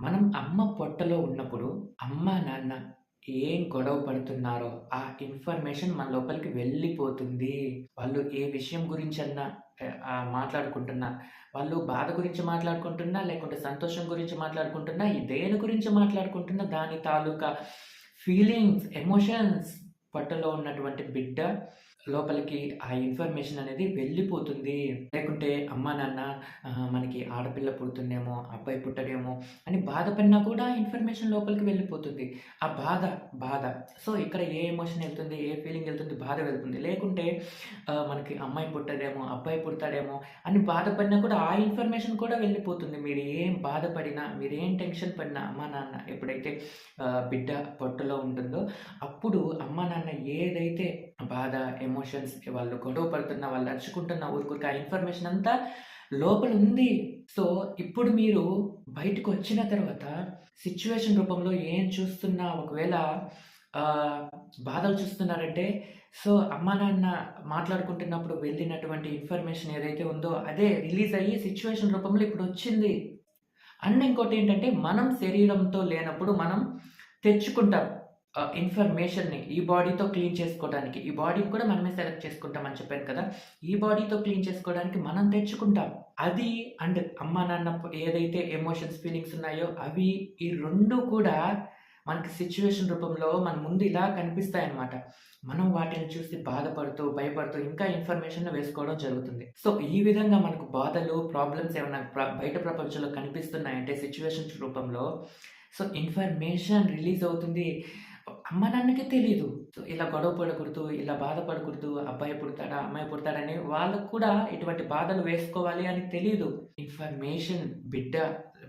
మనం అమ్మ పొట్టలో ఉన్నప్పుడు అమ్మ, నాన్న ఏం గొడవ పడుతున్నారో ఆ ఇన్ఫర్మేషన్ మన లోపలికి వెళ్ళిపోతుంది. వాళ్ళు ఏ విషయం గురించన్నా ఆహ్, మాట్లాడుకుంటున్నా, వాళ్ళు బాధ గురించి మాట్లాడుకుంటున్నా, లేకుంటే సంతోషం గురించి మాట్లాడుకుంటున్నా, ఈ దేని గురించి మాట్లాడుకుంటున్నా దాని తాలూకా ఫీలింగ్స్, ఎమోషన్స్ పొట్టలో ఉన్నటువంటి బిడ్డ లోపలికి ఆ ఇన్ఫర్మేషన్ అనేది వెళ్ళిపోతుంది. లేకుంటే అమ్మా, నాన్న మనకి ఆడపిల్ల పుడుతుందేమో, అబ్బాయి పుట్టడేమో అని బాధపడినా కూడా ఇన్ఫర్మేషన్ లోపలికి వెళ్ళిపోతుంది. ఆ బాధ, బాధ. సో, ఇక్కడ ఏ ఎమోషన్ వెళ్తుంది ఏ ఫీలింగ్ వెళ్తుంది బాధ వెళ్తుంది. లేకుంటే మనకి అమ్మాయి పుట్టడేమో అబ్బాయి పుడతాడేమో అని బాధపడినా కూడా ఆ ఇన్ఫర్మేషన్ కూడా వెళ్ళిపోతుంది. మీరు ఏం బాధపడినా, మీరేం టెన్షన్ పడినా అమ్మా, నాన్న ఎప్పుడైతే బిడ్డ పొట్టలో ఉంటుందో అప్పుడు అమ్మా, నాన్న ఏదైతే బాధ, ఎమోషన్స్ వాళ్ళు గొడవ పడుతున్న వాళ్ళు నడుచుకుంటున్న ఊరుకూరికే ఆ ఇన్ఫర్మేషన్ అంతా లోపల ఉంది సో, ఇప్పుడు మీరు బయటకు వచ్చిన తర్వాత సిచ్యువేషన్ రూపంలో ఏం చూస్తున్నా ఒకవేళ బాధలు చూస్తున్నారంటే సో, అమ్మ నాన్న మాట్లాడుకుంటున్నప్పుడు వెళ్ళినటువంటి ఇన్ఫర్మేషన్ ఏదైతే ఉందో అదే రిలీజ్ అయ్యి సిచ్యువేషన్ రూపంలో ఇప్పుడు వచ్చింది అండ్ ఇంకోటేంటంటే మనం శరీరంతో లేనప్పుడు మనం తెచ్చుకుంటాం. ఇన్ఫర్మేషన్‌ని ఈ బాడీతో క్లీన్ చేసుకోవడానికి. ఈ బాడీని కూడా మనమే సెలెక్ట్ చేసుకుంటాం అని చెప్పాను కదా! ఈ బాడీతో క్లీన్ చేసుకోవడానికి మనం తెచ్చుకుంటాం. అది అండ్ అమ్మా, నాన్న ఏదైతే ఎమోషన్స్, ఫీలింగ్స్ ఉన్నాయో అవి ఈ రెండు కూడా మనకి సిచ్యువేషన్ రూపంలో మన ముందు ఇలా కనిపిస్తాయన్నమాట. మనం వాటిని చూసి బాధపడుతూ, భయపడుతూ ఇంకా ఇన్ఫర్మేషన్ వేసుకోవడం జరుగుతుంది. సో, ఈ విధంగా మనకు బాధలు, ప్రాబ్లమ్స్ ఏమైనా ప్ర బయట ప్రపంచంలో కనిపిస్తున్నాయంటే సిచ్యువేషన్స్ రూపంలో సో, ఇన్ఫర్మేషన్ రిలీజ్ అవుతుంది. అమ్మ నాన్నకి తెలియదు సో, ఇలా గొడవ పడకూడదు, ఇలా బాధపడకూడదు, అబ్బాయి పుడతాడా, అమ్మాయి పుడతాడని వాళ్ళకి కూడా ఇటువంటి బాధలు వేసుకోవాలి అని తెలియదు ఇన్ఫర్మేషన్ బిడ్డ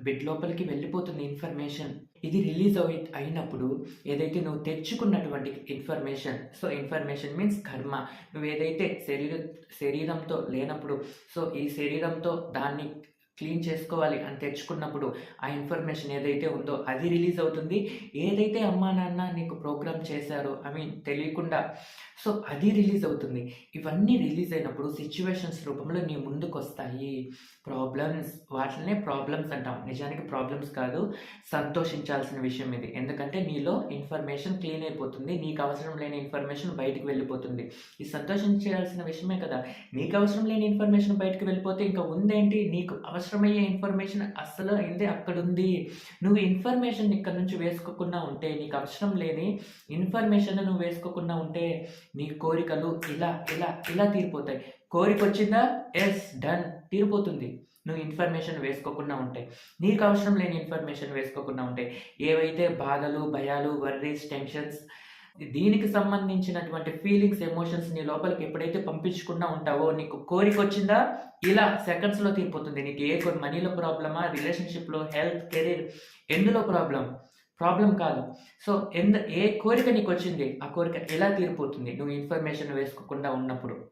బిడ్డ లోపలికి వెళ్ళిపోతుంది ఇన్ఫర్మేషన్. ఇది రిలీజ్ అయి అయినప్పుడు ఏదైతే నువ్వు తెచ్చుకున్నటువంటి ఇన్ఫర్మేషన్ సో, ఇన్ఫర్మేషన్ మీన్స్ కర్మ. నువ్వు ఏదైతే శరీర శరీరంతో లేనప్పుడు సో, ఈ శరీరంతో దాన్ని క్లీన్ చేసుకోవాలి అని తెచ్చుకున్నప్పుడు ఆ ఇన్ఫర్మేషన్ ఏదైతే ఉందో అది రిలీజ్ అవుతుంది. ఏదైతే అమ్మా, నాన్న నీకు ప్రోగ్రామ్ చేశారో ఐ మీన్ తెలియకుండా సో, అది రిలీజ్ అవుతుంది. ఇవన్నీ రిలీజ్ అయినప్పుడు సిచ్యువేషన్స్ రూపంలో నీ ముందుకొస్తాయి. ప్రాబ్లమ్స్ వాటినే ప్రాబ్లమ్స్ అంటాం. నిజానికి ప్రాబ్లమ్స్ కాదు. సంతోషించాల్సిన విషయం ఇది. ఎందుకంటే నీలో ఇన్ఫర్మేషన్ క్లీన్ అయిపోతుంది. నీకు అవసరం లేని ఇన్ఫర్మేషన్ బయటికి వెళ్ళిపోతుంది. ఇది సంతోషించాల్సిన విషయమే కదా! నీకు అవసరం లేని ఇన్ఫర్మేషన్ బయటకు వెళ్ళిపోతే ఇంకా ఉందేంటి? నీకు అవసరం అవసరమయ్యే ఇన్ఫర్మేషన్ అస్సలు అయింది అక్కడుంది. నువ్వు ఇన్ఫర్మేషన్ ఇక్కడి నుంచి వేసుకోకుండా ఉంటే, నీకు అవసరం లేని ఇన్ఫర్మేషన్ నువ్వు వేసుకోకుండా ఉంటే, నీ కోరికలు ఇలా, ఇలా, ఇలా తీరిపోతాయి. కోరిక వచ్చిందా ఎస్ డన్ తీరిపోతుంది. నువ్వు ఇన్ఫర్మేషన్ వేసుకోకుండా ఉంటే. నీకు అవసరం లేని ఇన్ఫర్మేషన్ వేసుకోకుండా ఉంటే. ఏవైతే బాధలు, భయాలు, వర్రీస్, టెన్షన్స్ దీనికి సంబంధించినటువంటి ఫీలింగ్స్, ఎమోషన్స్ నీ లోపలికి ఎప్పుడైతే పంపించకుండా ఉంటావో నీకు కోరిక వచ్చిందా ఇలా సెకండ్స్‌లో తీరిపోతుంది. నీకు ఏ కొ మనీలో ప్రాబ్లమా? రిలేషన్‌షిప్‌లో, హెల్త్, కెరీర్ ఎందులో ప్రాబ్లం ప్రాబ్లం కాదు. సో, ఎందు ఏ కోరిక నీకు వచ్చింది ఆ కోరిక ఎలా తీరిపోతుంది? నువ్వు ఇన్ఫర్మేషన్ వేసుకోకుండా ఉన్నప్పుడు.